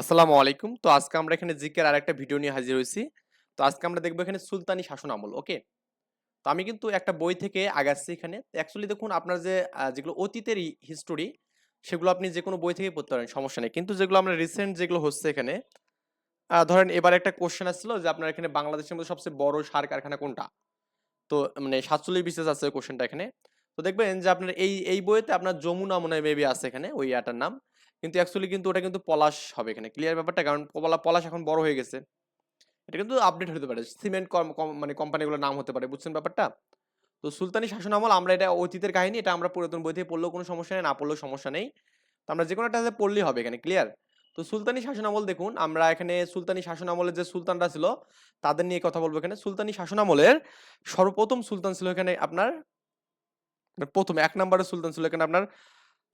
আসসালামু আলাইকুম। তো আজকে আমরা এখানে জিকের আর একটা ভিডিও নিয়ে হাজির হয়েছি। তো আজকে আমরা দেখব এখানে সুলতানি শাসন আমল, ওকে? তো আমি কিন্তু একটা বই থেকে আগাচ্ছি এখানে। অ্যাকচুয়ালি দেখুন, আপনার যে যেগুলো অতীতের হিস্টোরি সেগুলো আপনি যে কোনো বই থেকে পড়তে পারেন, সমস্যা নেই। কিন্তু যেগুলো আমরা রিসেন্ট যেগুলো হচ্ছে এখানে ধরেন এবার একটা কোশ্চেন আসছিল যে, আপনার এখানে বাংলাদেশের মধ্যে সবচেয়ে বড় সার কারখানা কোনটা? তো মানে সাতচল্লিশ বিশেষ আছে কোশ্চেনটা এখানে। তো দেখবেন যে, আপনার এই এই বইতে আপনার যমুনা মনে হয় মেবি আছে এখানে, ওই ইয়াটার নাম। কিন্তু অ্যাকচুয়ালি কিন্তু ওটা কিন্তু পলাশ হবে এখানে। ক্লিয়ার ব্যাপারটা? কারণ পলা, পলাশ এখন বড় হয়ে গেছে। এটা কিন্তু আপডেট হতে পারে। সিমেন্ট মানে কোম্পানিগুলোর নাম হতে পারে। বুঝছেন ব্যাপারটা? তো সুলতানি শাসন আমল, আমরা এটা অতীতের কাহিনী, এটা আমরা পুরাতন বই থেকে পড়লেও কোনো সমস্যা নেই, না পড়লেও সমস্যা নেই। তো আমরা যে কোনো একটা পড়লেই হবে এখানে ক্লিয়ার তো সুলতানি শাসন আমল দেখুন, আমরা এখানে সুলতানি শাসন আমলের যে সুলতানরা ছিল, তাদের নিয়ে কথা বলব এখানে। সুলতানি শাসন আমলের সর্বপ্রথম সুলতান ছিল এখানে আপনার, প্রথম, এক নম্বরের সুলতান ছিল এখানে আপনার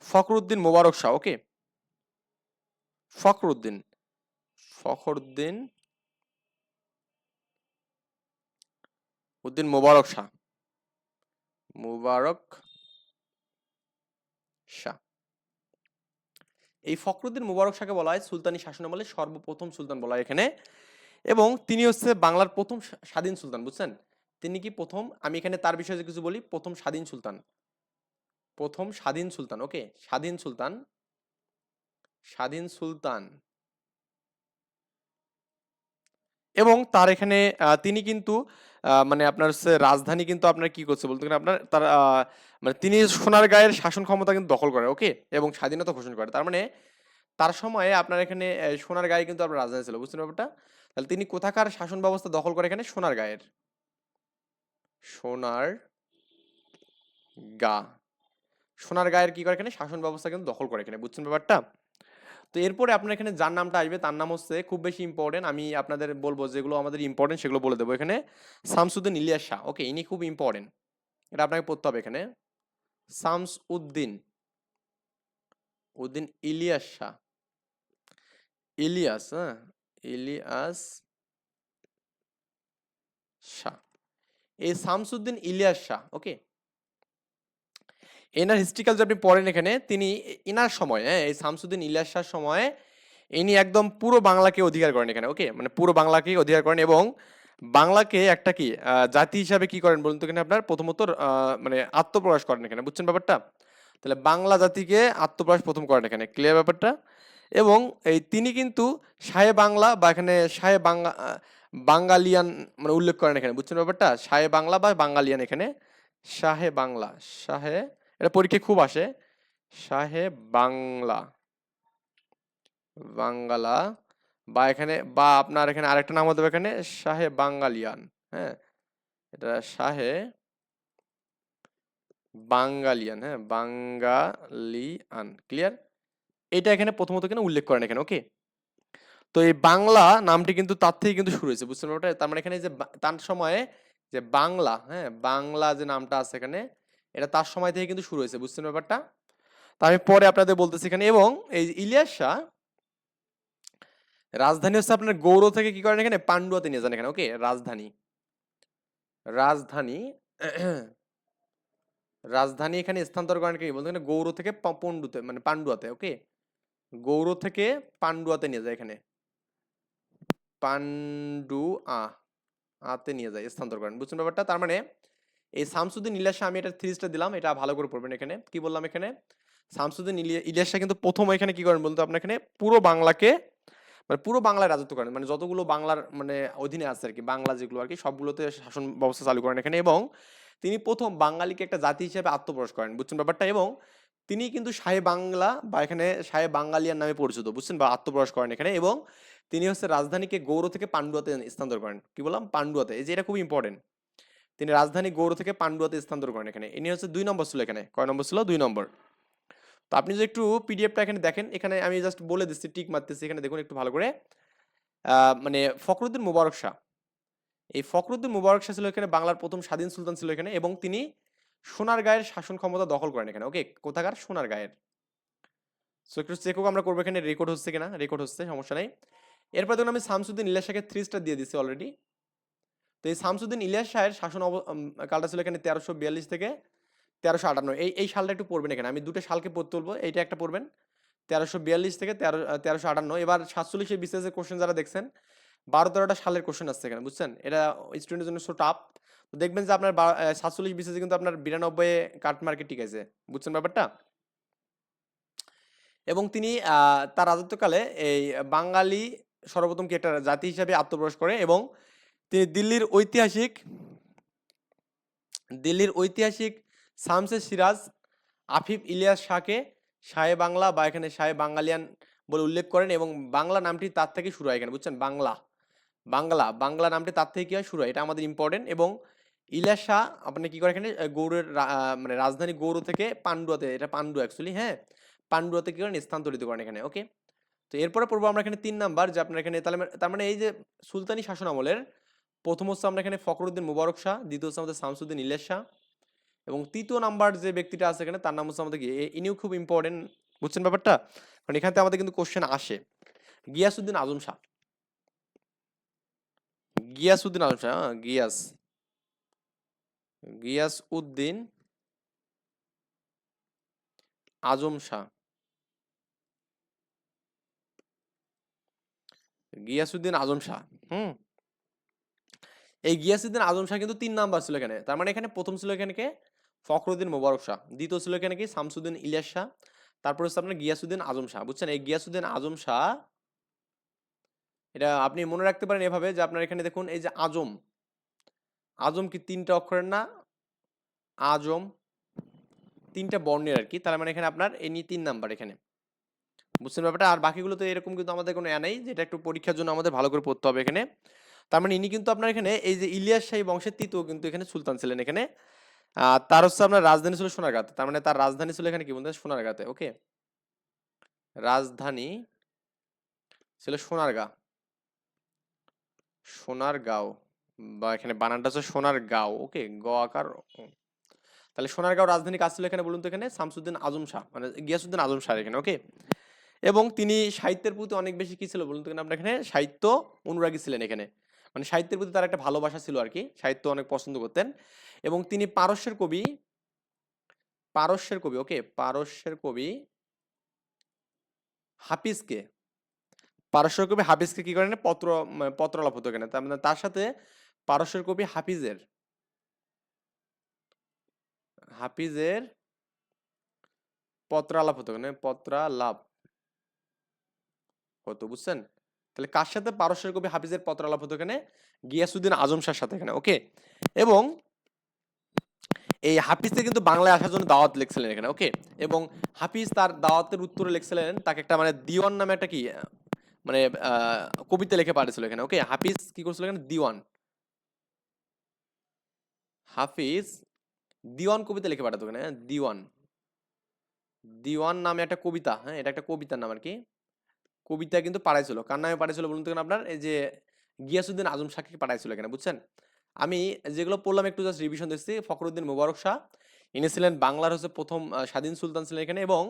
ফখরুদ্দিন মোবারক শাহ ওকে ফখরুদ্দিন। ফখরুদ্দিন উদ্দিন মোবারক শাহ। মুবারক শাহ। এই ফখরুদ্দিন মুবারক শাহকে বলা হয় সুলতানি শাসনামলের সর্বপ্রথম সুলতান বলা হয় এখানে। এবং তিনি হচ্ছে বাংলার প্রথম স্বাধীন সুলতান, বুঝছেন? তিনি কি প্রথম? আমি এখানে তার বিষয়ে কিছু বলি, প্রথম স্বাধীন সুলতান। প্রথম স্বাধীন সুলতান, ওকে? স্বাধীন সুলতান স্বাধীন সুলতান। এবং তার এখানে তিনি কিন্তু মানে আপনার রাজধানী কিন্তু আপনার কি করছে বলতে? গেলে আপনার তার মানে তিনি সোনার সোনারগাঁয়ের শাসন ক্ষমতা কিন্তু দখল করে ওকে এবং স্বাধীনতা ঘোষণা করে। তার মানে তার সময়ে আপনার এখানে আহ, সোনারগাঁয়ে কিন্তু আপনার রাজধানী ছিল বুঝছেন ব্যাপারটা? তাহলে তিনি কোথাকার শাসন ব্যবস্থা দখল করে এখানে? সোনারগাঁয়ের সোনার গা। সোনারগাঁয়ের কি করে এখানে? শাসন ব্যবস্থা কিন্তু দখল করে এখানে বুঝছেন ব্যাপারটা? তো এরপরে আপনার এখানে যার নামটা আসবে, তার নাম হচ্ছে খুব বেশি ইম্পর্টেন্ট আমি আপনাদের বলব যেগুলো আমাদের ইম্পর্টেন্ট সেগুলো বলে দেবো। এখানে শামসুদ্দিন ইলিয়াস শাহ ওকে ইনি খুব ইম্পর্টেন্ট এটা আপনাকে পড়তে হবে এখানে। শামস উদ্দিন উদ্দিন ইলিয়াস শাহ, ইলিয়াস হ্যাঁ ইলিয়াস শাহ, এই শামসুদ্দিন ইলিয়াস শাহ ওকে এনার হিস্ট্রিক্যাল যে আপনি পড়েন এখানে, তিনি এনার সময় হ্যাঁ এই শামসুদ্দিন ইলিয়াস শাহর সময়, ইনি একদম পুরো বাংলাকে অধিকার করেন এখানে ওকে মানে পুরো বাংলাকে অধিকার করেন এবং বাংলাকে একটা কি জাতি হিসাবে কি করেন বলুন তো এখানে আপনার? প্রথমত মানে আত্মপ্রকাশ করেন এখানে, বুঝছেন ব্যাপারটা? তাহলে বাংলা জাতিকে আত্মপ্রকাশ প্রথম করেন এখানে ক্লিয়ার ব্যাপারটা? এবং এই তিনি কিন্তু সাহে বাংলা বা এখানে সাহে বাংলা বাঙ্গালিয়ান মানে উল্লেখ করেন এখানে, বুঝছেন ব্যাপারটা? সাহে বাংলা বা বাঙ্গালিয়ান এখানে, শাহে বাংলা, শাহে এটা পরীক্ষায় খুব আসে। শাহে বাংলা। বাঙ্গালা বা এখানে, বা আপনার এখানে আরেকটা নাম হতে এখানে, শাহে বাঙ্গালিয়ান হ্যাঁ? এটা শাহে বাঙ্গালিয়ান হ্যাঁ? বাঙ্গালিয়ান ক্লিয়ার এটা এখানে প্রথমত এখানে উল্লেখ করেন এখানে ওকে তো এই বাংলা নামটি কিন্তু তার থেকে কিন্তু শুরু হয়েছে, বুঝতে পারবেন তার মানে এখানে যে তার সময়ে যে বাংলা হ্যাঁ? বাংলা যে নামটা আছে এখানে এটা তার সময় থেকে কিন্তু শুরু হয়েছে, বুঝছেন ব্যাপারটা? তা আমি পরে আপনাদের বলতেছি এখানে। এবং এই ইলিয়াস শাহ, রাজধানী হচ্ছে আপনার গৌড় থেকে কি করেন এখানে? পান্ডুয়াতে নিয়ে যান এখানে, ওকে? রাজধানী। রাজধানী রাজধানী এখানে স্থানান্তর করেন কি? বলতে গৌড় থেকে পণ্ডুতে মানে পান্ডুয়াতে, ওকে? গৌড় থেকে পান্ডুয়াতে নিয়ে যায় এখানে। পান্ডু আতে নিয়ে যায়, স্থানান্তর করেন, বুঝছেন ব্যাপারটা? তার মানে এই শামসুদ্দিন ইলিয়াস আমি এটা থ্রি স্টার দিলাম, এটা ভালো করে পড়বেন এখানে। কি বললাম এখানে? শামসুদ্দিন ইলিয়া- ইলিয়াস কিন্তু প্রথম এখানে কি করেন বলতো আপনার এখানে? পুরো বাংলাকে মানে পুরো বাংলায় রাজত্ব করেন। মানে যতগুলো বাংলার মানে অধীনে আছে আর কি, বাংলা যেগুলো আর কি, সবগুলোতে শাসন ব্যবস্থা চালু করেন এখানে। এবং তিনি প্রথম বাঙালিকে একটা জাতি হিসেবে আত্মপ্রকাশ করেন, বুঝছেন ব্যাপারটা? এবং তিনি কিন্তু সাহে বাংলা বা এখানে সাহে বাঙ্গালিয়ান নামে পরিচিত, বুঝছেন বা আত্মপ্রকাশ করেন এখানে। এবং তিনি হচ্ছে রাজধানীকে গৌড় থেকে পান্ডুয়াতে স্থানান্তর করেন। কি বললাম? পান্ডুয়াতে। এই যে এটা খুব ইম্পর্টেন্ট তিনি রাজধানী গৌড় থেকে পান্ডুয়াতে স্থানান্তর করেন এখানে। ইনি হচ্ছে দুই নম্বর ছিল এখানে। কয় নম্বর ছিল? দুই নম্বর। তো আপনি যদি একটু পিডিএফটা এখানে দেখেন, এখানে আমি জাস্ট বলে দিচ্ছি, টিক মারতেছি। এখানে দেখুন একটু ভালো করে। মানে ফখরুদ্দিন মুবারক শাহ। এই ফখরুদ্দিন মুবারক শাহ ছিল এখানে বাংলার প্রথম স্বাধীন সুলতান ছিল এখানে এবং তিনি সোনার সোনারগাঁয়ের শাসন ক্ষমতা দখল করেন এখানে। ওকে, কোথাকার? সোনারগাঁয়ের সো একটু চেকও আমরা করব এখানে রেকর্ড হচ্ছে কিনা? রেকর্ড হচ্ছে, সমস্যা নেই। এরপর দেখুন আমি শামসুদ্দিন ইলিয়াস শাহকে থ্রি স্টার দিয়ে দিচ্ছি অলরেডি তো এই শামসুদ্দিন ইলিয়াস শাহের শাসন অব- কালটা ছিল এখানে তেরোশো বিয়াল্লিশ থেকে তেরোশো আটান্ন। এই এই সালটা একটু পড়বেন এখানে। আমি দুটো সালকে পড়তে বলব এইটা একটা পড়বেন। তেরোশো বিয়াল্লিশ থেকে তেরো তেরোশো আটান্ন। এবার সাতচল্লিশের বিসিএসের কোশ্চেন যারা দেখছেন, বারো তেরোটা সালের কোশ্চেন আসছে এখানে, বুঝছেন? এটা স্টুডেন্টের জন্য সো টাফ তো দেখবেন যে আপনার সাতচল্লিশ বিসিএসে কিন্তু আপনার বিরানব্বই কাট মার্কেট ঠিক আছে। বুঝছেন ব্যাপারটা? এবং তিনি তার রাজত্বকালে এই বাঙালি সর্বপ্রথম কি একটা জাতি হিসাবে আত্মপ্রকাশ করে এবং তিনি দিল্লির ঐতিহাসিক দিল্লির ঐতিহাসিক শামসে সিরাজ আফিফ ইলিয়াস শাহকে শাহে বাংলা বা এখানে শাহে বাঙালিয়ান বলে উল্লেখ করেন এবং বাংলা নামটি তার থেকে শুরু হয় এখানে, বুঝছেন? বাংলা বাংলা বাংলা নামটি তার থেকে কি হয়, শুরু হয়। এটা আমাদের ইম্পর্টেন্ট এবং ইলিয়াস শাহ, আপনি কী করে এখানে গৌড়ের মানে রাজধানী গৌড় থেকে পান্ডুয়াতে, এটা পান্ডু অ্যাকচুয়ালি হ্যাঁ? পান্ডুয়াতে কী করেন? স্থানান্তরিত করেন এখানে ওকে তো এরপরে পড়ব আমরা এখানে তিন নাম্বার যে আপনার এখানে, তাহলে তার মানে এই যে সুলতানি শাসন আমলের প্রথম হচ্ছে আমরা এখানে ফখরুদ্দিন মুবারক শাহ দ্বিতীয় হচ্ছে আমাদের শামসুদ্দিন ইলিয়াস শাহ এবং তৃতীয় নাম্বার যে ব্যক্তিটা আছে এখানে তার নাম হচ্ছে আমাদের ইনিও খুব ইম্পর্টেন্ট বুঝছেন ব্যাপারটা? কারণ এখান আমাদের কিন্তু কোশ্চেন আসে। গিয়াসুদ্দিন আজম শাহ। গিয়াসউদ্দিন আজম শাহ হ্যাঁ, গিয়াস। গিয়াস উদ্দিন আজম শাহ। গিয়াসউদ্দিন আজম শাহ হুম? এই গিয়াসুদ্দিন আজম শাহ কিন্তু তিন নাম্বার ছিল এখানে। তার মানে এখানে প্রথম ছিল এখানে ফখরুদ্দিন মোবারক শাহ। দ্বিতীয় ছিল এখানে কি? শামসুদ্দিন ইলিয়াস শাহ। তারপর হচ্ছে আপনার গিয়াসউদ্দিন আজম শাহ। বুঝছেন? এই গিয়াসউদ্দিন আজম শাহ, এটা আপনি মনে রাখতে পারেন এভাবে যে আপনার এখানে দেখুন, এই যে আজম আজম কি তিনটা অক্ষরের না? আজম তিনটা বর্ণের আর কি। তার মানে এখানে আপনার এই নিয়ে তিন নাম্বার এখানে। বুঝছেন ব্যাপারটা? আর বাকিগুলো তো এরকম কিন্তু আমাদের কোনো এ নেই, যেটা একটু পরীক্ষার জন্য আমাদের ভালো করে পড়তে হবে এখানে। তার মানে ইনি কিন্তু আপনার এখানে এই যে ইলিয়াস শাহী বংশের তৃতীয় কিন্তু এখানে সুলতান ছিলেন এখানে। তার হচ্ছে আপনার রাজধানী ছিল সোনারগাঁতে তার মানে তার রাজধানী ছিল এখানে কি বলতে সোনারগাঁতে ওকে রাজধানী ছিল সোনারগাঁ সোনারগাঁও বা এখানে বানানটা হচ্ছে সোনারগাঁও ওকে গ আকার। তাহলে সোনারগাঁও রাজধানী কাজ ছিল এখানে বলুন তো এখানে? শামসুদ্দিন আজম শাহ মানে গিয়াসুদ্দিন আজম শাহ এখানে ওকে এবং তিনি সাহিত্যের প্রতি অনেক বেশি কি ছিল বলুন তো আপনার এখানে সাহিত্য অনুরাগী ছিলেন এখানে। মানে সাহিত্যের প্রতি তার একটা ভালোবাসা ছিল আর কি সাহিত্য অনেক পছন্দ করতেন। এবং তিনি পারস্যের কবি পারস্যের কবি ওকে পারস্যের কবি হাফিজকে, পারস্যের কবি হাফিজকে কি করেন? পত্র মানে পত্রালাপ হতো তার মানে তার সাথে পারস্যের কবি হাফিজের হাফিজের পত্রালাপ হতো। এখানে পত্রালাপ হতো, বুঝছেন? তাহলে কার সাথে? পারস্যের কবি হাফিজের পত্রালাপ হতো এখানে গিয়াসুদ্দিন আজম শাহর সাথে এখানে ওকে এবং এই হাফিজকে কিন্তু বাংলায় আসার জন্য দাওয়াত লিখছিলেন এখানে ওকে এবং হাফিজ তার দাওয়াতের উত্তরে লিখছিলেন তাকে একটা মানে দিওয়ান নামে একটা কি মানে কবিতা লিখে পাঠিয়েছিল এখানে ওকে হাফিজ কি করছিল এখানে? দিওয়ান। হাফিজ দিওয়ান কবিতা লিখে পাঠাতো এখানে হ্যাঁ, দিওয়ান। দিওয়ান নামে একটা কবিতা হ্যাঁ? এটা একটা কবিতার নাম আর কি। কবিতা কিন্তু পাঠাইছিল কার নামে পাঠাইছিল বলুন তো আপনার? এই যে গিয়াসুদ্দিন আজম শাহকে পাঠাইছিল এখানে, বুঝছেন? আমি যেগুলো পড়লাম একটু জাস্ট রিভিশন দিচ্ছি ফখরুদ্দিন মোবারক শাহ, ইনি ছিলেন বাংলার হচ্ছে প্রথম স্বাধীন সুলতান ছিলেন এখানে এবং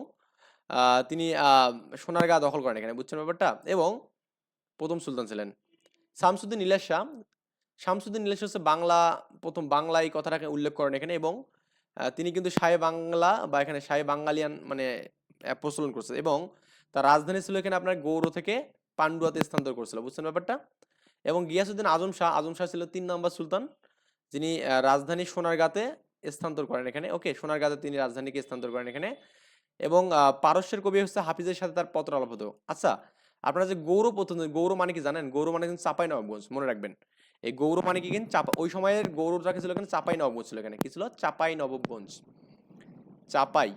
তিনি সোনারগাঁ দখল করেন এখানে, বুঝছেন ব্যাপারটা? এবং প্রথম সুলতান ছিলেন। শামসুদ্দিন ইলিয়াস শাহ, শামসুদ্দিন ইলিয়াস হচ্ছে বাংলা, প্রথম বাংলা এই কথাটাকে উল্লেখ করেন এখানে এবং তিনি কিন্তু শাহে বাংলা বা এখানে শাহে বাঙালিয়ান মানে প্রচলন করছে এবং তার রাজধানী ছিল এখানে আপনার গৌর থেকে পান্ডুয়াতে স্থানান্তর করেছিল। বুঝছেন ব্যাপারটা? এবং গিয়াসুদ্দিন আজম শাহ আজম শাহ ছিল তিন নম্বর সুলতান। যিনি রাজধানী সোনারগাঁতে স্থানান্তর করেন এখানে। ওকে, সোনারগাঁতে তিনি রাজধানীকে স্থানান্তর করেন এখানে। এবং পারস্যের কবি হচ্ছে হাফিজের সাথে তার পত্র আলাপ হতো আচ্ছা আপনারা যে গৌরব প্রথম গৌর মানে কি জানেন? গৌর মানে কিন্তু চাপাই নবাবগঞ্জ, মনে রাখবেন। এই গৌর মানে কি কিন্তু চাপা, ওই সময়ের গৌরবটাকে ছিল এখানে, চাপাই নবাবগঞ্জ ছিল এখানে। কি ছিল? চাপাই নবাবগঞ্জ। চাপাই।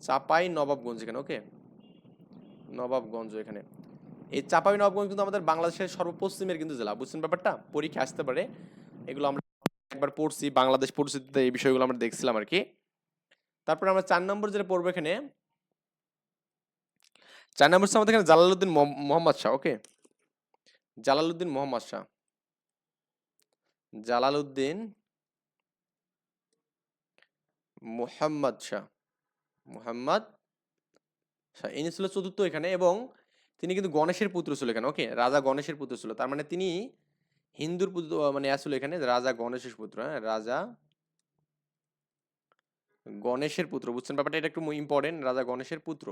চাপাই নবাবগঞ্জ এখানে ওকে নবাবগঞ্জ এখানে। এই চাপাই নবাবগঞ্জ কিন্তু আমাদের বাংলাদেশের সর্বপশ্চিমের কিন্তু জেলা, বুঝছেন ব্যাপারটা? পরীক্ষা আসতে পারে, এগুলো আমরা একবার পড়ছি, বাংলাদেশ পরিস্থিতিতে এই বিষয়গুলো আমরা দেখছিলাম আর কি। তারপরে আমরা চার নম্বর যেটা পড়ব এখানে, চার নম্বর আমাদের এখানে জালালউদ্দিন মোহাম- মোহাম্মদ শাহ ওকে জালালউদ্দিন মোহাম্মদ শাহ। জালালউদ্দিন মোহাম্মদ শাহ। মোহাম্মদ ইনি ছিল চতুর্থ এখানে এবং তিনি কিন্তু গণেশের পুত্র ছিল এখানে ওকে রাজা গণেশের পুত্র ছিল। তার মানে তিনি হিন্দুর পুত্র মানে আসলে এখানে রাজা গণেশের পুত্র হ্যাঁ? রাজা গণেশের পুত্র, বুঝছেন ব্যাপারটা? এটা একটু ইম্পর্টেন্ট রাজা গণেশের পুত্র।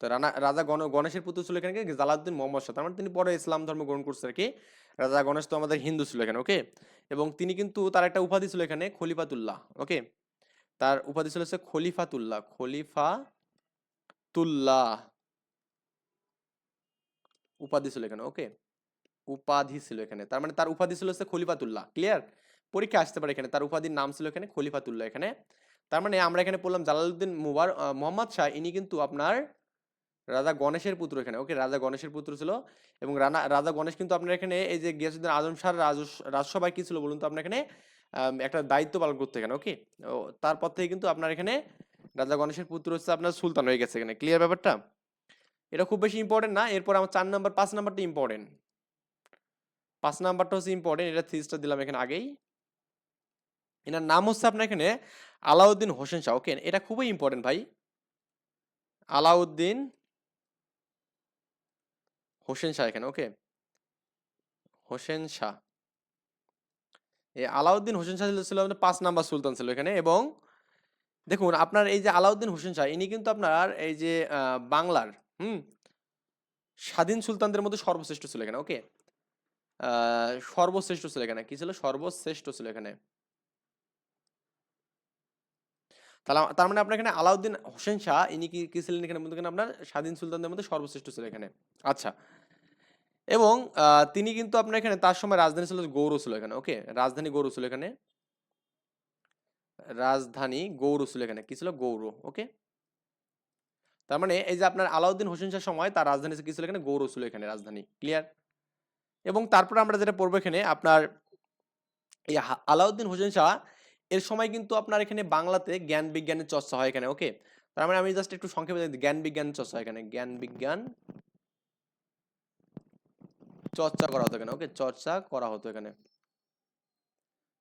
তো রানা, রাজা গণ, গণেশের পুত্র ছিল এখানে জালাউদ্দিন মোহাম্মদ শাহ। তার মানে তিনি পরে ইসলাম ধর্ম গ্রহণ করছে আর কি। রাজা গণেশ তো আমাদের হিন্দু ছিল এখানে ওকে এবং তিনি কিন্তু তার একটা উপাধি ছিল এখানে খলিফাতুল্লাহ ওকে তার উপাধি ছিল হচ্ছে খলিফাতুল্লাহ খলিফা তুল্লাহ উপাধি ছিল এখানে ওকে উপাধি ছিল এখানে, তার মানে তার উপাধি ছিল হচ্ছে খলিফাতুল্লাহ ক্লিয়ার পরীক্ষা আসতে পারে এখানে, তার উপাধির নাম ছিল এখানে খলিফাতুল্লাহ এখানে। তার মানে আমরা এখানে পড়লাম জালালউদ্দিন মুবার মোহাম্মদ শাহ, ইনি কিন্তু আপনার রাজা গণেশের পুত্র এখানে ওকে রাজা গণেশের পুত্র ছিল এবং রানা, রাজা গণেশ কিন্তু আপনার এখানে, এই যে গিয়াসুদ্দিন আজম শাহ রাজস- রাজসভায় কি ছিল বলুন তো আপনার এখানে? একটা দায়িত্ব পালন করতে এখানে ওকে ও, তারপর থেকে কিন্তু আপনার এখানে রাজা গণেশের পুত্র হচ্ছে আপনার সুলতান হয়ে গেছে এখানে। ক্লিয়ার ব্যাপারটা? এটা খুব বেশি ইম্পর্টেন্ট না, এরপর আমার চার নাম্বার পাঁচ নাম্বারটা ইম্পর্টেন্ট পাঁচ নাম্বারটা হচ্ছে ইম্পর্টেন্ট এটা থ্রি স্টার দিলাম এখানে আগেই। এনার নাম হচ্ছে আপনার এখানে আলাউদ্দিন হোসেন শাহ ওকে এটা খুবই ইম্পর্টেন্ট ভাই। আলাউদ্দিন হোসেন শাহ এখানে ওকে হোসেন শাহ। আলাউদ্দিন হোসেন শাহ ছিল আমাদের পাঁচ নাম্বার সুলতান ছিল এখানে এবং দেখুন আপনার এই যে আলাউদ্দিন হোসেন শাহ, ইনি কিন্তু আপনার এই যে বাংলার, হুম? স্বাধীন সুলতানদের মধ্যে সর্বশ্রেষ্ঠ ছিল এখানে, ওকে? সর্বশ্রেষ্ঠ ছিল এখানে। কি ছিল? সর্বশ্রেষ্ঠ ছিল এখানে। তাহলে তার মানে আপনার এখানে আলাউদ্দিন হোসেন শাহ, ইনি কি ছিলেন এখানে আপনার স্বাধীন সুলতানদের মধ্যে সর্বশ্রেষ্ঠ ছিল এখানে। আচ্ছা এবং তিনি কিন্তু আপনার এখানে, তার সময় রাজধানী ছিল গৌর ছিল এখানে ওকে রাজধানী গৌড় ছিল এখানে। রাজধানী গৌর ছিল এখানে, কি ছিল? গৌর ওকে তার মানে এই যে আপনার আলাউদ্দিন হোসেন শাহ সময়, তার রাজধানী কি ছিল এখানে? গৌর ছিল এখানে, রাজধানী ক্লিয়ার এবং তারপরে আমরা যেটা পড়ব এখানে, আপনার এই আলাউদ্দিন হোসেন শাহ, এর সময় কিন্তু আপনার এখানে বাংলাতে জ্ঞান বিজ্ঞানের চর্চা হয় এখানে ওকে তার মানে আমি জাস্ট একটু সংক্ষেপে জ্ঞান বিজ্ঞান চর্চা এখানে, জ্ঞান বিজ্ঞান চর্চা করা হতো এখানে ওকে চর্চা করা হতো এখানে।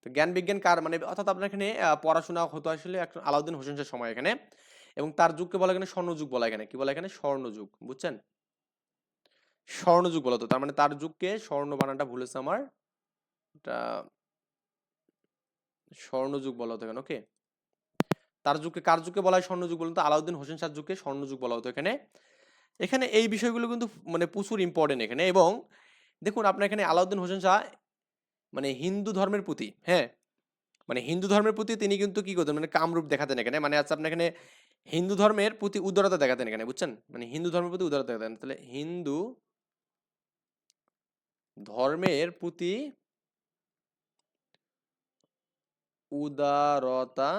তো জ্ঞান বিজ্ঞান কার মানে অর্থাৎ আপনার এখানে পড়াশোনা হতো আসলে আলাউদ্দিন হোসেন শাহের সময় এখানে, এবং তার যুগকে বলা এখানে স্বর্ণযুগ বলা এখানে। কি বলা এখানে? স্বর্ণযুগ, বুঝছেন? স্বর্ণযুগ বলা হতো। তার মানে তার যুগকে স্বর্ণ বানানটা ভুলেছে আমার। স্বর্ণযুগ বলা হতো এখানে ওকে তার যুগকে কার যুগকে বলা হয় স্বর্ণযুগ বলুন তো? আলাউদ্দিন হোসেন শাহ যুগকে স্বর্ণযুগ বলা হতো এখানে। এখানে এই বিষয়গুলো কিন্তু মানে প্রচুর ইম্পর্টেন্ট এখানে, এবং দেখুন, আপনার এখানে আলাউদ্দিন হোসেন শাহ মানে হিন্দু ধর্মের প্রতি হ্যাঁ? মানে হিন্দু ধর্মের প্রতি তিনি কিন্তু কি করতেন? মানে কামরূপ দেখাতেন এখানে। মানে আচ্ছা আপনার এখানে হিন্দু ধর্মের প্রতি উদারতা দেখাতেন এখানে, বুঝছেন? মানে হিন্দু ধর্মের প্রতি উদারতা দেখাতেন। তাহলে হিন্দু ধর্মের প্রতি উদারতা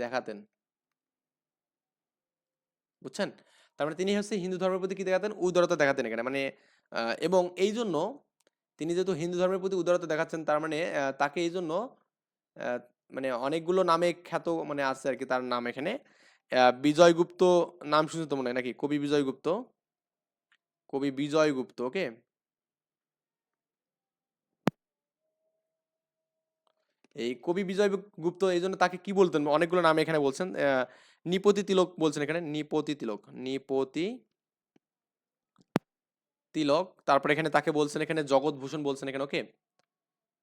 দেখাতেন। বুঝছেন? তার মানে তিনি হচ্ছে হিন্দু ধর্মের প্রতি কি দেখাতেন? উদারতা দেখাতেন এখানে। মানে এবং এই জন্য তিনি যেহেতু হিন্দু ধর্মের প্রতি উদারতা দেখাচ্ছেন, তার মানে তাকে এই জন্য মানে অনেকগুলো নামে খ্যাত মানে আছে আর কি তার নাম এখানে। বিজয়গুপ্ত নাম শুনছো তো মনে হয় নাকি? কবি বিজয়গুপ্ত? কবি বিজয়গুপ্ত, ওকে? এই কবি বিজয় গুপ্ত এই জন্য তাকে কি বলতেন? অনেকগুলো নাম এখানে বলছেন। নিপতি তিলক বলছেন এখানে। নিপতি তিলক, নিপতি তিলক, তারপরে এখানে তাকে বলছেন, এখানে জগৎ ভূষণ বলছেন এখানে, ওকে?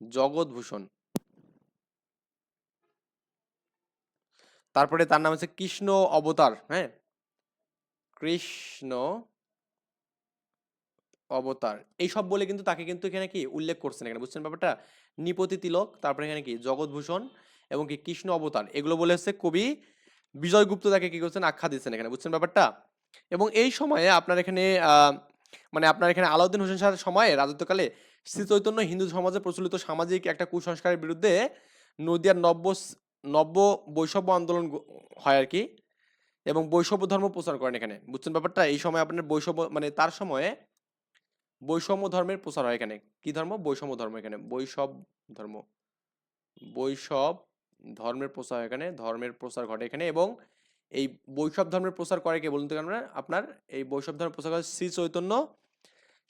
জগৎ ভূষণ। তারপরে তার নাম হচ্ছে কৃষ্ণ অবতার হ্যাঁ? কৃষ্ণ অবতার। এই সব বলে কিন্তু তাকে কিন্তু এখানে কি উল্লেখ করছেন এখানে, বুঝছেন ব্যাপারটা? নিপতি তিলক, তারপরে এখানে কি জগৎভূষণ এবং কি কৃষ্ণ অবতার। এগুলো বলে হচ্ছে কবি বিজয়গুপ্ত তাকে কি করছেন? আখ্যা দিচ্ছেন এখানে, বুঝছেন ব্যাপারটা? এবং এই সময়ে আপনার এখানে মানে আপনার এখানে আলাউদ্দিন হোসেন শাহের সময়ে রাজত্বকালে শ্রী চৈতন্য হিন্দু সমাজে প্রচলিত সামাজিক একটা কুসংস্কারের বিরুদ্ধে নদিয়ার নব্য নব্য বৈষম্য আন্দোলন হয় আর কি এবং বৈষম্য ধর্ম প্রচার করেন এখানে। বুঝছেন ব্যাপারটা? এই সময় আপনার বৈষম্য মানে তার সময়ে বৈষম্য ধর্মের প্রচার হয় এখানে। কি ধর্ম? বৈষম্য ধর্ম এখানে। বৈষব ধর্ম। বৈষব ধর্মের প্রচার এখানে। ধর্মের প্রচার ঘটে এখানে এবং এই বৈষব ধর্মের প্রচার করে কে বলুন তো আমরা? আপনার এই বৈষব ধর্মের প্রচার করে শ্রী চৈতন্য।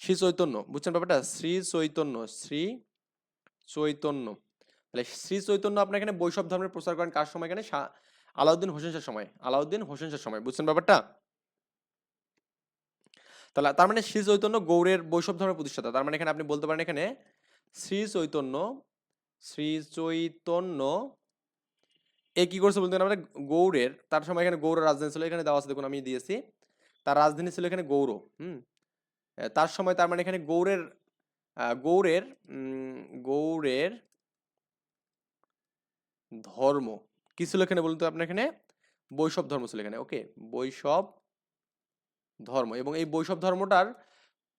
শ্রী চৈতন্য, বুঝছেন ব্যাপারটা? শ্রী চৈতন্য শ্রী চৈতন্য। তাহলে শ্রী চৈতন্য আপনার এখানে বৈষব ধর্মের প্রচার করেন কার সময় এখানে? আলাউদ্দিন হোসেন শাহের সময়। আলাউদ্দিন হোসেন শাহের সময়, বুঝছেন ব্যাপারটা? তাহলে তার মানে শ্রী চৈতন্য গৌড়ের বৈষব ধর্মের প্রতিষ্ঠাতা। তার মানে এখানে আপনি বলতে পারেন এখানে শ্রী চৈতন্য শ্রী চৈতন্য এ কি করছে বলতে আমরা গৌড়ের, তার সময় এখানে গৌড় রাজধানী ছিল, এখানে দেওয়া আছে দেখুন আমি দিয়েছি। তার রাজধানী ছিল এখানে গৌড়, হুম? তার সময় তার মানে এখানে গৌড়ের গৌড়ের গৌড়ের ধর্ম কি ছিল এখানে বলুন তো আপনার এখানে? বৈষব ধর্ম ছিল এখানে, ওকে? বৈষব ধর্ম এবং এই বৈষব ধর্মটার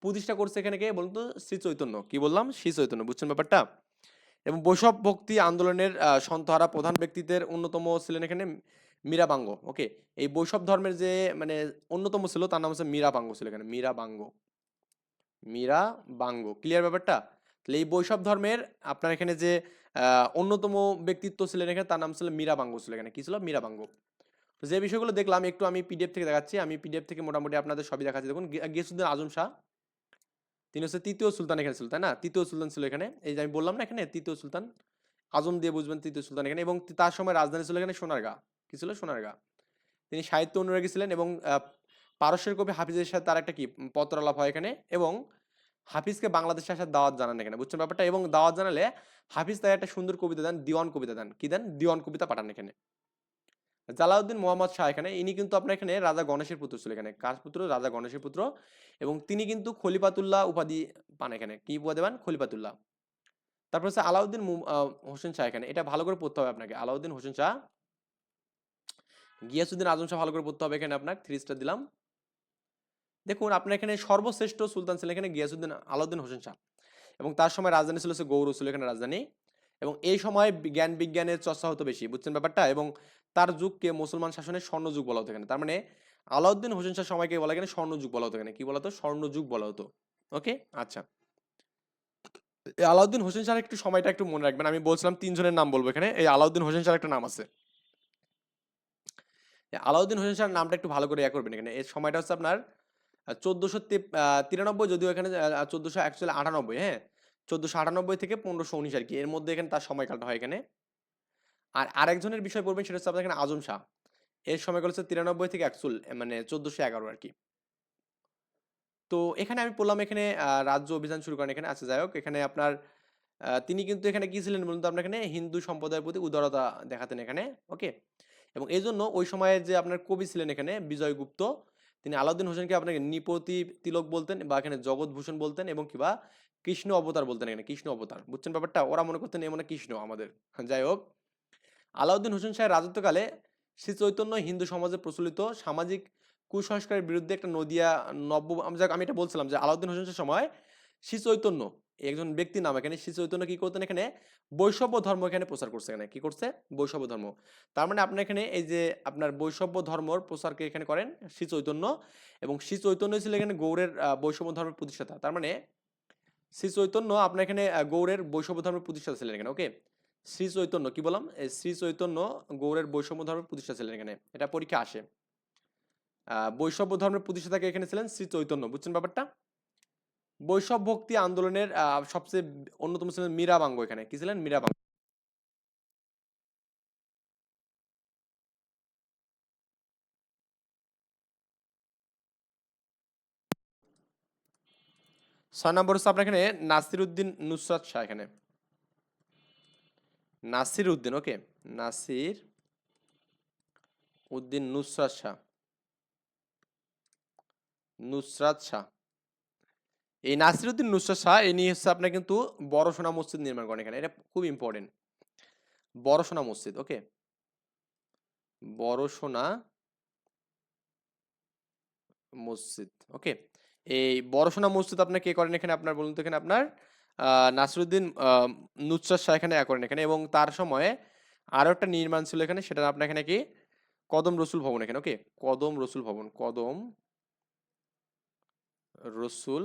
প্রতিষ্ঠা করছে এখানে কে বলুন তো? শ্রী চৈতন্য, কি বললাম? শ্রী চৈতন্য, বুঝছেন ব্যাপারটা? এবং বৈষ্ণব ভক্তি আন্দোলনের সন্তহারা প্রধান ব্যক্তিদের অন্যতম ছিলেন এখানে মীরাবাঙ্গ ওকে এই বৈষ্ণব ধর্মের যে মানে অন্যতম ছিল, তার নাম হচ্ছে মীরাবাঙ্গ ছিল এখানে, মীরাবাঙ্গ। মীরাবাঙ্গ ক্লিয়ার ব্যাপারটা? তাহলে এই বৈষ্ণব ধর্মের আপনার এখানে যে অন্যতম ব্যক্তিত্ব ছিলেন এখানে, তার নাম ছিল মীরাবাঙ্গ ছিল এখানে, কি ছিল? মীরাবাঙ্গ। তো যে বিষয়গুলো দেখলাম, একটু আমি পিডিএফ থেকে দেখাচ্ছি, আমি পিডিএফ থেকে মোটামুটি আপনাদের সবই দেখাচ্ছি। দেখুন গিয়াসুদ্দিন আজম শাহ তিনি হচ্ছে তৃতীয় সুলতান এখানে ছিল, তাই না? তৃতীয় সুলতান ছিল এখানে। এই যে আমি বললাম না এখানে, তৃতীয় সুলতান। আজম দিয়ে বুঝবেন তৃতীয় সুলতান এখানে এবং তার সময় রাজধানী ছিল এখানে সোনারগাঁ। কি ছিল? সোনারগাঁ। তিনি সাহিত্য অনুরাগী ছিলেন এবং পারস্যের কবি হাফিজের সাথে তার একটা কি? পত্রালাপ হয় এখানে এবং হাফিজকে বাংলাদেশে আসার দাওয়াত জানান এখানে। বুঝছেন ব্যাপারটা? এবং দাওয়াত জানালে হাফিজ তাই একটা সুন্দর কবিতা দেন, দিওয়ান কবিতা দেন। কি দেন? দিওয়ান কবিতা পাঠান এখানে। জালাউদ্দিন মোহাম্মদ শাহ এখানে। ইনি কিন্তু আপনার এখানে রাজা গণেশের পুত্র ছিল এখানে। কার পুত্র? রাজা গণেশের পুত্র। এবং তিনি কিন্তু খলিফাতুল্লাহ উপাধি পান এখানে। কি উপাধি পান? খলিফাতুল্লাহ। তারপর হচ্ছে আলাউদ্দিন হোসেন শাহ এখানে। এটা ভালো করে পড়তে হবে আপনাকে। আলাউদ্দিন হোসেন শাহ। গিয়াসুদ্দিন আজম শাহ ভালো করে পড়তে হবে এখানে আপনার। থ্রি স্টার দিলাম। দেখুন, আপনার এখানে সর্বশ্রেষ্ঠ সুলতান ছিলেন এখানে গিয়াসুদ্দিন আলাউদ্দিন হোসেন শাহ। এবং তার সময় রাজধানী ছিল গৌড় ছিল এখানে রাজধানী। এবং এই সময় জ্ঞান বিজ্ঞানের চর্চা হতো বেশি। বুঝছেন ব্যাপারটা? এবং তার যুগকে মুসলমান শাসনের স্বর্ণযুগ বলা হতো এখানে। তার মানে আলাউদ্দিন হোসেন শাহ সময়কে বলা এখানে স্বর্ণযুগ বলা হতো এখানে। কি বলা হতো? স্বর্ণযুগ বলা হতো। ওকে আচ্ছা। আলাউদ্দিন হোসেন শাহ একটু সময়টা একটু মনে রাখবেন। আমি বলছিলাম তিনজনের নাম বলব এখানে। এই আলাউদ্দিন হোসেন শাহ একটা নাম আছে। আলাউদ্দিন হোসেন শাহ নামটা একটু ভালো করে ইয়া করবেন এখানে। এর সময়টা হচ্ছে আপনার চোদ্দোশো তিরানব্বই যদিও এখানে চোদ্দোশো অ্যাকচুয়ালি আটানব্বই হ্যাঁ? চোদ্দোশো আটানব্বই থেকে পনেরোশো উনিশ আর কি। এর মধ্যে এখানে তার সময়কালটা হয় এখানে। আর আরেকজনের বিষয় পড়বেন সেটা হচ্ছে আপনার আজম শাহ। এর সময়কাল হচ্ছে তিরানব্বই থেকে একচুল মানে চোদ্দোশো এগারো আর কি। তো এখানে আমি পড়লাম এখানে রাজ্য অভিযান শুরু করেন এখানে আচ্ছা যাই হোক, এখানে আপনার তিনি কিন্তু এখানে কি ছিলেন বলুন তো, আপনার এখানে হিন্দু সম্প্রদায়ের প্রতি উদারতা দেখাতেন এখানে, ওকে? এবং এই জন্য ওই সময়ে যে আপনার কবি ছিলেন এখানে বিজয়গুপ্ত তিনি আলাউদ্দিন হোসেনকে আপনাকে নিপতি তিলক বলতেন বা এখানে জগৎভূষণ বলতেন এবং কিবা কৃষ্ণ অবতার বলতেন এখানে, কৃষ্ণ অবতার। বুঝছেন ব্যাপারটা? ওরা মনে করতেন এ মনে কৃষ্ণ আমাদের। যাই হোক আলাউদ্দিন হোসেন শাহের রাজত্বকালে শ্রী চৈতন্য হিন্দু সমাজে প্রচলিত সামাজিক কুসংস্কারের বিরুদ্ধে একটা নদিয়া নব্য, আমি এটা বলছিলাম যে আলাউদ্দিন হোসেন শাহের সময় শ্রী চৈতন্য, একজন ব্যক্তির নাম এখানে, শ্রী চৈতন্য কি করতেন এখানে? বৈষম্য ধর্ম এখানে প্রচার করছে এখানে, কি করছে? বৈষম্য ধর্ম। তার মানে আপনার এখানে এই যে আপনার বৈষম্য ধর্মর প্রচারকে এখানে করেন শ্রী চৈতন্য এবং শ্রী চৈতন্য ছিল এখানে গৌড়ের বৈষম্য ধর্মের প্রতিষ্ঠাতা। তার মানে শ্রী চৈতন্য আপনার এখানে গৌড়ের বৈষম্য ধর্মের প্রতিষ্ঠাতা ছিলেন এখানে ওকে শ্রী চৈতন্য, কি বললাম? শ্রী চৈতন্য গৌড়ের বৈষম্য ধর্মের প্রতিষ্ঠা ছিলেন এখানে। এটা পরীক্ষা আসে। বৈষ্ণব ধর্মের প্রতিষ্ঠাতাকে এখানে ছিলেন শ্রী চৈতন্য, বুঝছেন ব্যাপারটা? বৈষ্ণব ভক্তি আন্দোলনের সবচেয়ে অন্যতম ছিলেন মীরাবাঙ্গ এখানে। কি ছিলেন? মীরাবাঙ্গ। ছয় নম্বর হচ্ছে আপনার এখানে নাসির উদ্দিন নুসরাত শাহ এখানে। নাসির উদ্দিন, ওকে? নাসির উদ্দিন নুসরাত শাহ। নুসরাত শাহ। এই নাসির উদ্দিন, নুসরাত শাহ ইনি হচ্ছে আপনার কিন্তু বড় সোনা মসজিদ নির্মাণ করেন এখানে। এটা খুব ইম্পর্টেন্ট বড় সোনা মসজিদ, ওকে? বড় সোনা মসজিদ, ওকে? এই বড় সোনা মসজিদ আপনার কে করেন এখানে? আপনার বলুন তো এখানে আপনার নাসিরুদ্দিন নুসরাত শাহ এখানে করেন এখানে এবং তার সময়ে আরও একটা নির্মাণ ছিল এখানে, সেটা আপনার এখানে কি? কদম রসুল ভবন এখানে ওকে কদম রসুল ভবন, কদম রসুল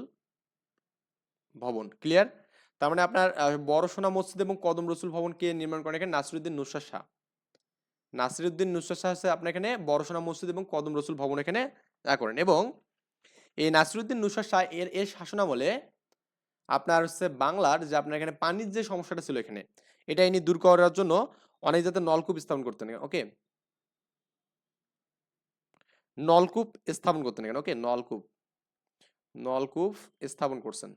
ভবন ক্লিয়ার তার মানে আপনার বড় সোনা মসজিদ এবং কদম রসুল ভবন কে নির্মাণ করেন এখানে? নাসিরুদ্দিন নুসরাত শাহ। নাসিরুদ্দিন নুসরাত শাহ হচ্ছে আপনার এখানে বড় সোনা মসজিদ এবং কদম রসুল ভবন এখানে করেন এবং এই নাসিরুদ্দিন নুসরাত শাহ এর এর শাসনামলে আপনার হচ্ছে বাংলার যে আপনার এখানে পানির যে সমস্যাটা ছিল এখানে এটা ইনি দূর করার জন্য অনেক যাতে নলকূপ স্থাপন করতেন ওকে নলকূপ স্থাপন করতেন এখানে ওকে নলকূপ নলকূপ স্থাপন করছেন।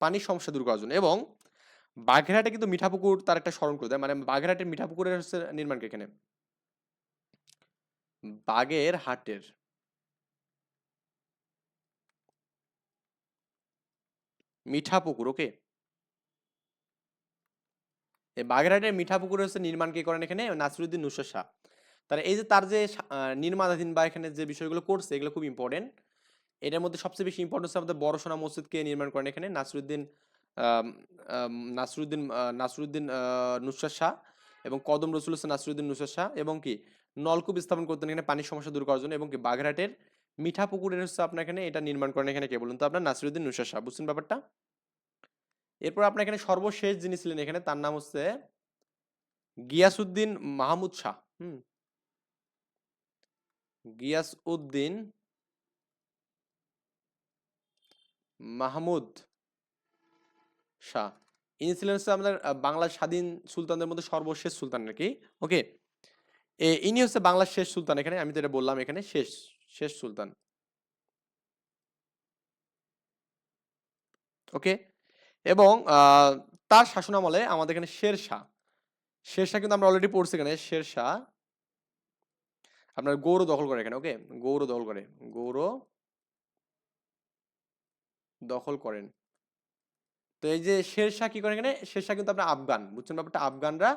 পানির সমস্যা দূর করার জন্য এবং বাগেরহাটে কিন্তু মিঠাপুকুর তার একটা স্মরণ করে দেয় মানে বাগেরহাটের মিঠাপুকুরের হচ্ছে নির্মাণ এখানে? বাগেরহাটের মিঠাপুকুর ওকে? এই বাগেরহাটের মিঠাপুকুর হচ্ছে নির্মাণ কে করেন এখানে? নাসিরুদ্দিন নুসরাত শাহ। তার এই যে তার যে নির্মাণাধীন বা এখানে যে বিষয়গুলো করছে এগুলো খুব ইম্পর্টেন্ট এটার মধ্যে সবচেয়ে বেশি ইম্পর্টেন্ট হচ্ছে আমাদের বড় সোনা মসজিদকে নির্মাণ করেন এখানে? নাসিরুদ্দিন নাসিরুদ্দিন নাসিরুদ্দিন আহ, নুসরাত শাহ এবং কদম রসুল হোসেন নাসিরুদ্দিন নুসরাত শাহ এবং কি নলকূপ স্থাপন করতেন এখানে পানির সমস্যা দূর করার জন্য এবং কি বাগেরহাটের মিঠা পুকুরের হচ্ছে আপনার এখানে এটা নির্মাণ করেন এখানে কে বলুন তো? আপনার নাসিরুদ্দিন নুসরাত শাহ বুঝছেন ব্যাপারটা? এরপর আপনার এখানে সর্বশেষ যিনি ছিলেন এখানে, তার নাম হচ্ছে গিয়াসউদ্দিন মাহমুদ শাহ, হুম? গিয়াস উদ্দিন মাহমুদ শাহ। ইনি ছিলেন হচ্ছে আমাদের বাংলার স্বাধীন সুলতানদের মধ্যে সর্বশেষ সুলতান নাকি? ওকে। ইনি হচ্ছে বাংলার শেষ সুলতান এখানে, আমি তো এটা বললাম এখানে, শেষ শেষ সুলতান। ওকে? এবং তার শাসনামলে আমাদের এখানে শের শাহ। শের শাহ কিন্তু আমরা অলরেডি পড়ছি এখানে, শের শাহ। আপনার গৌড় দখল করে এখানে, ওকে? গৌড় দখল করে, গৌড় দখল করেন। তো এই যে শের শাহ কি করেন এখানে? শের শাহ কিন্তু আপনার আফগান, বুঝছেন ব্যাপারটা? আফগানরা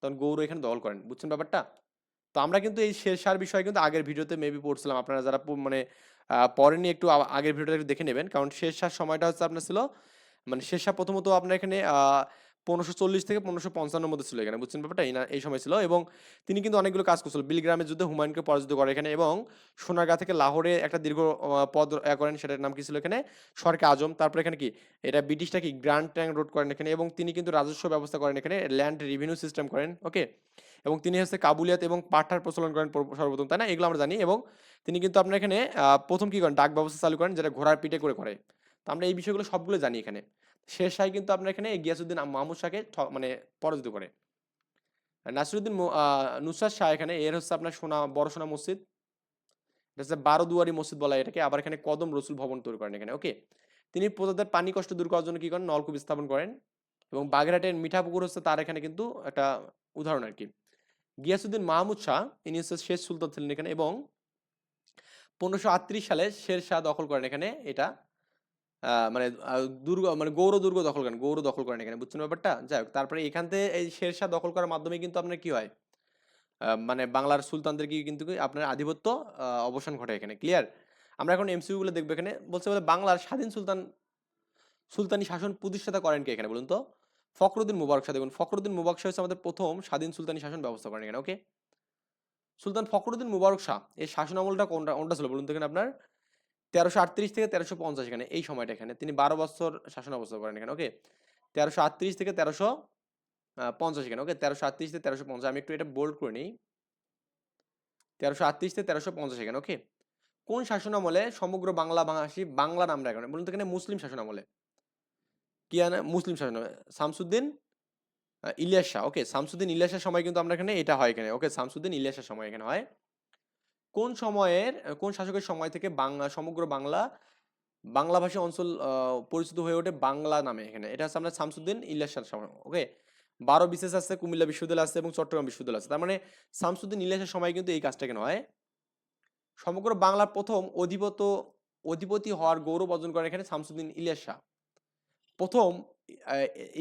তখন গৌড় এখানে দখল করেন, বুঝছেন ব্যাপারটা? তো আমরা কিন্তু এই শের সার বিষয়ে কিন্তু আগের ভিডিওতে মেবি পড়ছিলাম। আপনারা যারা মানে আহ, পড়েননি একটু আগের ভিডিওটা একটু দেখে নেবেন। কারণ শের শাহ সময়টা হচ্ছে আপনার ছিল মানে শের শাহ প্রথমত আপনার এখানে পনেরোশো চল্লিশ থেকে পনেরোশো পঞ্চান্নর মধ্যে ছিল এখানে। বুঝছেন ব্যাপারটা? এই সময় ছিল এবং তিনি কিন্তু অনেকগুলো কাজ করছিল। বিলগ্রামের যুদ্ধে হুমায়ুনকে পরাজিত করে এখানে এবং সোনারগাঁ থেকে লাহোরে একটা দীর্ঘ পদ করেন। সেটার নাম কি ছিল এখানে? সরকে আজম। তারপরে এখানে কি? এটা ব্রিটিশটা কি? গ্র্যান্ড ট্যাঙ্ক রোড করেন এখানে এবং তিনি কিন্তু রাজস্ব ব্যবস্থা করেন এখানে। ল্যান্ড রেভিনিউ সিস্টেম করেন। ওকে এবং তিনি হচ্ছে কাবুলিয়াত এবং পাঠার প্রচলন করেন সর্বপ্রথম, তাই না? এগুলো আমরা জানি এবং তিনি কিন্তু আপনার এখানে প্রথম কি করেন? ডাক ব্যবস্থা চালু করেন যেটা ঘোড়ার পিঠে করে করে। তো আমরা এই বিষয়গুলো সবগুলো জানি এখানে। শেষ শাহ কিন্তু আপনার এখানে গিয়াসুদ্দিন মাহমুদ শাহকে মানে পরাজিত করে। নাসিরুদ্দিন নুসরাত শাহ এখানে, এর হচ্ছে আপনার সোনা, বড় সোনা মসজিদ। এটা হচ্ছে বারো মসজিদ বলা এটাকে। আবার এখানে কদম রসুল ভবন তৈরি করেন এখানে, ওকে? তিনি প্রজাদের পানি কষ্ট দূর করার জন্য কি করেন? নলকূপ স্থাপন করেন এবং বাগেরহাটের মিঠাপুকুর হচ্ছে তার এখানে কিন্তু একটা উদাহরণ আর কি। গিয়াসুদ্দিন মাহমুদ শাহ ইনি হচ্ছে শেষ সুলতান ছিলেন এখানে এবং পনেরোশো সালে শের শাহ দখল করেন এখানে। এটা মানে দুর্গ মানে গৌর দুর্গ দখল করেন গৌর দখল করেন এখানে। বুঝছেন ব্যাপারটা? যাই হোক তারপরে এখান থেকে এই শের শাহ দখল করার মাধ্যমে কিন্তু আপনার কি হয়? মানে বাংলার সুলতানদের কি কিন্তু আপনার আধিপত্য অবসান ঘটে এখানে। ক্লিয়ার আমরা এখন এমসিইউ গুলো দেখব এখানে। বলছে বলে বাংলার স্বাধীন সুলতান, সুলতানি শাসন প্রতিষ্ঠাতা করেন কে এখানে বলুন তো? ফখরুদ্দিন মুবারক শাহ, দেখুন, ফখরুদ্দিন মুবারক শাহ হচ্ছে আমাদের প্রথম স্বাধীন সুলতানি শাসন ব্যবস্থা করেন এখানে ওকে সুলতান ফখরুদ্দিন মুবারক শাহ এই শাসন আমলটা কোনটা কোনটা ছিল বলুন তো এখানে আপনার? তেরোশো আটত্রিশ থেকে তেরোশো পঞ্চাশ এখানে, এই সময়টা এখানে, তিনি বারো বছর শাসন অবস্থা করেন এখানে ওকে তেরোশো আটত্রিশ থেকে তেরোশো পঞ্চাশ এখানে ওকে তেরোশো আটত্রিশ থেকে তেরোশো পঞ্চাশ, আমি একটু এটা বোল্ড করে নিই। তেরোশো আটত্রিশ থেকে তেরোশো পঞ্চাশ এখানে ওকে কোন শাসন আমলে সমগ্র বাংলা ভাষী, বাংলা নাম রাখেন বলুন তো এখানে মুসলিম শাসন আমলে কি আনা মুসলিম শাসন শামসুদ্দিন ইলিয়াস শাহ। ওকে, শামসুদ্দিন ইলিয়াসের সময় কিন্তু আমরা এখানে, এটা হয় এখানে। ওকে, শামসুদ্দিন ইলিয়াসের সময় এখানে হয়। কোন সময়ের কোন শাসকের সময় থেকে বাংলা সমগ্র বাংলা বাংলা ভাষী অঞ্চল পরিচিত হয়ে ওঠে বাংলা নামে এখানে। এটা হচ্ছে আমরা শামসুদ্দিন ইলিয়াসের সময়, ওকে? বারো বিশেষ আছে, কুমিল্লা বিশ্ববিদ্যালয় আছে এবং চট্টগ্রাম বিশ্ববিদ্যালয় আছে। তার মানে শামসুদ্দিন ইলিয়াসের সময় কিন্তু এই কাজটা কেন হয়। সমগ্র বাংলার প্রথম অধিপত, অধিপতি হওয়ার গৌরব অর্জন করেন এখানে শামসুদ্দিন, ইলিয়াস শাহ। প্রথম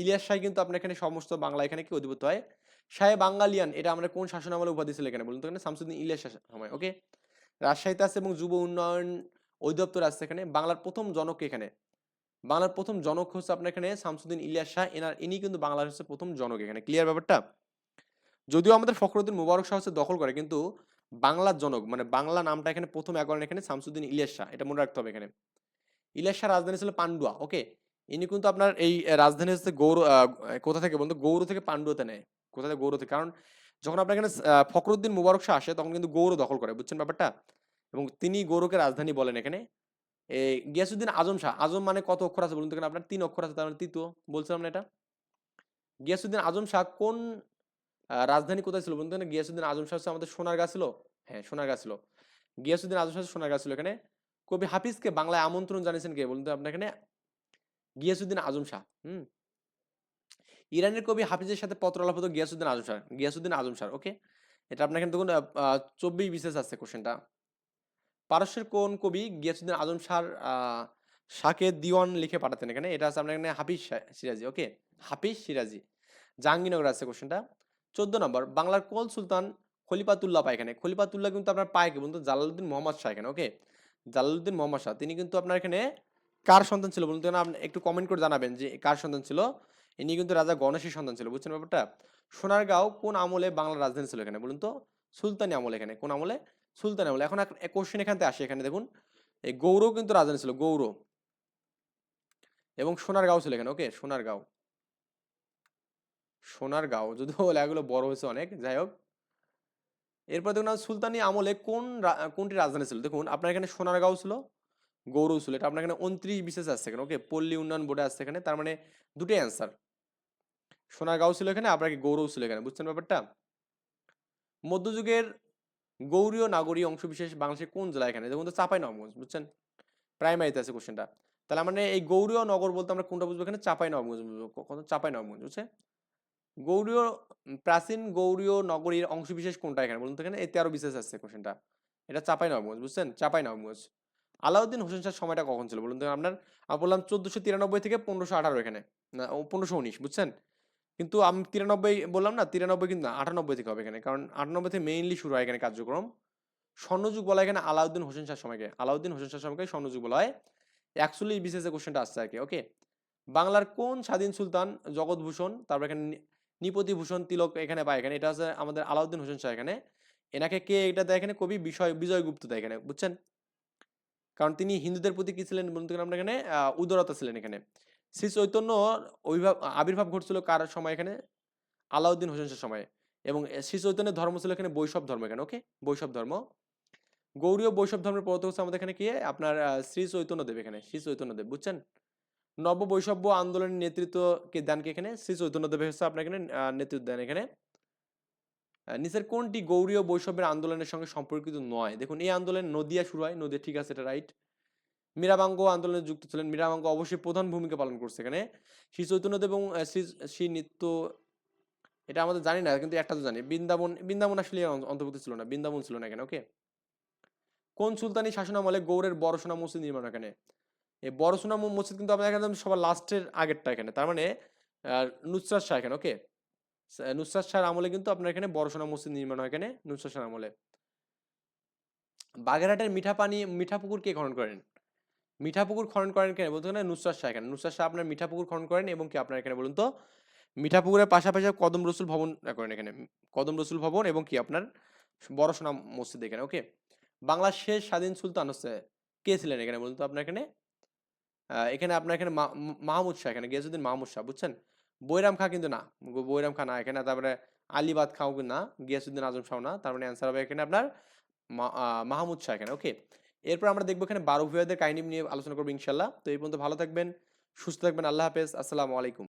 ইলিয়াস শাহ কিন্তু আপনার এখানে সমস্ত বাংলা এখানে কি অধিপত্য হয়? শাহে বাঙ্গালিয়ান, এটা আমরা কোন শাসন আমলে উপাধি ছিল এখানে বলুন তো এখানে? শামসুদ্দিন ইলিয়াস সময় ওকে রাজশাহীতে আছে এবং যুব উন্নয়ন অধিদপ্তর আছে এখানে। বাংলার প্রথম জনক এখানে? বাংলার প্রথম জনক হচ্ছে আপনার এখানে শামসুদ্দিন ইলিয়াস শাহ। এনার, ইনি কিন্তু বাংলার হচ্ছে প্রথম জনক এখানে। ক্লিয়ার ব্যাপারটা? যদিও আমাদের ফখরুদ্দিন মুবারক শাহ হচ্ছে দখল করে, কিন্তু বাংলার জনক মানে বাংলা নামটা এখানে প্রথম এক করেন এখানে শামসুদ্দিন ইলিয়াস শাহ, এটা মনে রাখতে হবে এখানে। ইলিয়াস শাহ রাজধানী ছিল পান্ডুয়া ওকে ইনি কিন্তু আপনার এই রাজধানী হচ্ছে গৌর কোথা থেকে বলতো গৌর থেকে পান্ডুয়াতে নেয়। কোথা থেকে? গৌর থেকে। কারণ যখন আপনার এখানে ফখরুদ্দিন মুবারক শাহ আসে, তখন কিন্তু গৌর দখল করে। বুঝছেন ব্যাপারটা? এবং তিনি গৌরকে রাজধানী বলেন এখানে। গিয়াসুদ্দিন আজম শাহ। আজম মানে কত অক্ষর আছে বলুন তো? আপনার তিন অক্ষর আছে, তার মানে তৃতীয়। বলছিলাম না এটা? গিয়াসুদ্দিন আজম শাহ কোন রাজধানী কোথায় ছিল বলুন তো? গিয়াসুদ্দিন আজম শাহ আমাদের সোনারগাঁ ছিল? হ্যাঁ সোনারগাঁ ছিল। গিয়াসুদ্দিন আজম শাহ সোনারগাঁ ছিল এখানে। কবি হাফিজকে বাংলায় আমন্ত্রণ জানিয়েছেন কে বলুন তো? আপনার এখানে গিয়াসুদ্দিন আজম শাহ, হুম? ইরানের কবি হাফিজের সাথে পত্র আলাপ হতো গিয়াসুদ্দিন আজম শাহ, গিয়াসুদ্দিন আজম শাহ ওকে এটা আপনার এখানে দেখুন চব্বিশ বিশেষ আছে কোশ্চেনটা পারস্যের কোন কবি গিয়াসুদ্দিন আজম শাহ শাহকে দিওয়ান লিখে পাঠাতেন এখানে? এটা আছে আপনার এখানে হাফিজ সিরাজি ওকে হাফিজ সিরাজি। জাহাঙ্গীরনগর আছে কোশ্চেনটা চোদ্দ নম্বর, বাংলার কোন সুলতান খলিফাতুল্লাহ পায় এখানে? খলিফাতুল্লাহ কিন্তু আপনার পায় কি বলুন তো? জালালউদ্দিন মোহাম্মদ শাহ এখানে ওকে জালালউদ্দিন মোহাম্মদ শাহ, তিনি কিন্তু আপনার এখানে কার সন্তান ছিল বলুন? তো আপনি একটু কমেন্ট করে জানাবেন যে কার সন্তান ছিল। ইনি কিন্তু রাজা গণেশের সন্তান ছিল, বুঝছেন ব্যাপারটা? সোনারগাঁও কোন আমলে বাংলার রাজধানী ছিল এখানে বলুন তো? সুলতানি আমলে এখানে, কোন আমলে? সুলতানি আমলে। এখন কোশ্চেন এখান থেকে আসে, এখানে দেখুন। এই গৌর কিন্তু রাজধানী ছিল গৌর এবং সোনারগাঁও ছিল এখানে, ওকে? সোনারগাঁও। সোনারগাঁও, যদিও লেখাগুলো বড় হয়েছে অনেক, যাই হোক। এরপর দেখুন, সুলতানি আমলে কোন কোনটি রাজধানী ছিল? দেখুন, আপনার এখানে সোনারগাঁও ছিল গৌরব ছিল এটা আপনার এখানে উনত্রিশ বিশেষ আসছে এখানে ওকে পল্লী উন্নয়ন বোর্ডে আসছে এখানে, তার মানে দুটোই অ্যান্সার সোনারগাঁও ছিল এখানে, আপনাকে গৌরব ছিল এখানে, বুঝছেন ব্যাপারটা? মধ্যযুগের গৌরীয় নাগরী অংশবিশেষ বাংলাদেশের কোন জেলা এখানে? দেখুন তো চাপাই নবগঞ্জ, বুঝছেন? প্রাইমারিতে আছে কোশ্চেনটা তাহলে মানে এই গৌরীয় নগর বলতে আমরা কোনটা বুঝব এখানে? চাপাই নবগঞ্জ বুঝব কত? চাপাই নবগঞ্জ বুঝছে গৌরীয় প্রাচীন গৌরীয় নগরীর অংশবিশেষ কোনটা এখানে? বলুন তো এখানে, এই তেরো বিশেষ আসছে কোশ্চেনটা এটা চাপাই নবগঞ্জ, বুঝছেন? চাপাই নবগঞ্জ। আলাউদ্দিন হোসেন শাহ সময়টা কখন ছিল বলুন তো? আপনার বললাম চোদ্দশো তিরানব্বই থেকে পনেরোশো আঠারো এখানে। না পনেরোশো উনিশ, বুঝছেন? কিন্তু আমি তিরানব্বই বললাম না, তিরানব্বই কিন্তু না, আটানব্বই থেকে হবে এখানে। কারণ আটানব্বই থেকে মেইনলি শুরু হয় এখানে কার্যক্রম। স্বর্ণযুগ বলা এখানে আলাউদ্দিন হোসেন শাহ সময়কে, আলাউদ্দিন হোসেন শাহ সময়কে স্বর্ণযুগ বলা হয়। একচল্লিশ বিশেষে কোশ্চেনটা আসছে আর কি ওকে বাংলার কোন স্বাধীন সুলতান জগৎভূষণ, তারপর এখানে নিপতিভূষণ তিলক এখানে পায় এখানে, এটা আছে আমাদের আলাউদ্দিন হোসেন শাহ এখানে। এনাকে কে, এটা দেয় এখানে কবি বিষয় বিজয়গুপ্ত দেয় এখানে, বুঝছেন? কারণ তিনি হিন্দুদের প্রতি কি ছিলেন বলতে গেলে আমরা এখানে উদারতা ছিলেন এখানে। শ্রী চৈতন্য অভিভাব আবির্ভাব ঘটছিল কার সময় এখানে? আলাউদ্দিন হোসেন শাহের সময়। এবং শ্রী চৈতন্যের ধর্ম ছিল এখানে বৈষব ধর্ম এখানে ওকে বৈষব ধর্ম। গৌরীয় বৈষ্ণব ধর্মের প্রবর্তক হচ্ছে আমাদের এখানে কি? আপনার শ্রী চৈতন্য দেব এখানে, শ্রী চৈতন্য দেব বুঝছেন? নব বৈষব্য আন্দোলনের নেতৃত্ব কে দেন কে এখানে? শ্রী চৈতন্য দেব হচ্ছে আপনার এখানে নেতৃত্ব দেন এখানে। নিচের কোনটি গৌরীয় বৈষব্যের আন্দোলনের সঙ্গে সম্পর্কিত নয়? দেখুন, এই আন্দোলন নদিয়া শুরু হয়, নদিয়া, ঠিক আছে, এটা রাইট মীরাবাঙ্গ আন্দোলনে যুক্ত ছিলেন। মীরাবাঙ্গ অবশ্যই প্রধান ভূমিকা পালন করছে এখানে। শ্রী চৈতন্যদেব এবং শ্রী শ্রী নিত্য, এটা আমাদের জানি না, কিন্তু একটা তো জানি। বৃন্দাবন বৃন্দাবন আসলে অন্তর্ভুক্ত ছিল না, বৃন্দাবন ছিল না এখানে ওকে কোন সুলতানি শাসনামলে গৌড়ের বড় সোনা মসজিদ নির্মাণ এখানে? এই বড় সোনা ম- মসজিদ কিন্তু আপনার একদম সবার লাস্টের আগেরটা এখানে, তার মানে নুসরাত শাহ এখানে ওকে নুসরাত শাহর আমলে কিন্তু আপনার এখানে বড় সোনা মসজিদ নির্মাণ হয় এখানে, নুসরাত শাহর আমলে। বাগেরহাটের মিঠা পানি মিঠা পুকুর কে খনন করেন? মিঠা পুকুর খনন করেন কেন বলতে গেলে নুসরাত শাহ এখানে। নুসরাত শাহ আপনার মিঠা পুকুর খনন করেন এবং কি আপনার এখানে বলুন তো মিঠা পুকুরের পাশাপাশি কদম রসুল ভবন করেন এখানে। কদম রসুল ভবন এবং কি আপনার বড় সোনা মসজিদ এখানে, ওকে? বাংলার শেষ স্বাধীন সুলতান হচ্ছে কে ছিলেন এখানে বলুন তো আপনার এখানে? এখানে আপনার এখানে মাহমুদ শাহ এখানে গিয়াসুদ্দিন মাহমুদ শাহ, বুঝছেন? বৈরাম খা কিন্তু না। বৈরাম খা না। এখানে তারপরে আলিবাদ খাও না গিয়াসুদ্দিন আজম শাহ না। তার মানে অ্যান্সার হবে এখানে আপনার মাহমুদ শাহ এখানে ওকে এরপর আমরা দেখব এখানে বারো ভুয়াদের কাহিনী নিয়ে আলোচনা করব ইনশাল্লাহ তো এই পর্যন্ত ভালো থাকবেন, সুস্থ থাকবেন, আল্লাহ হাফেজ। আসসালামু আলাইকুম।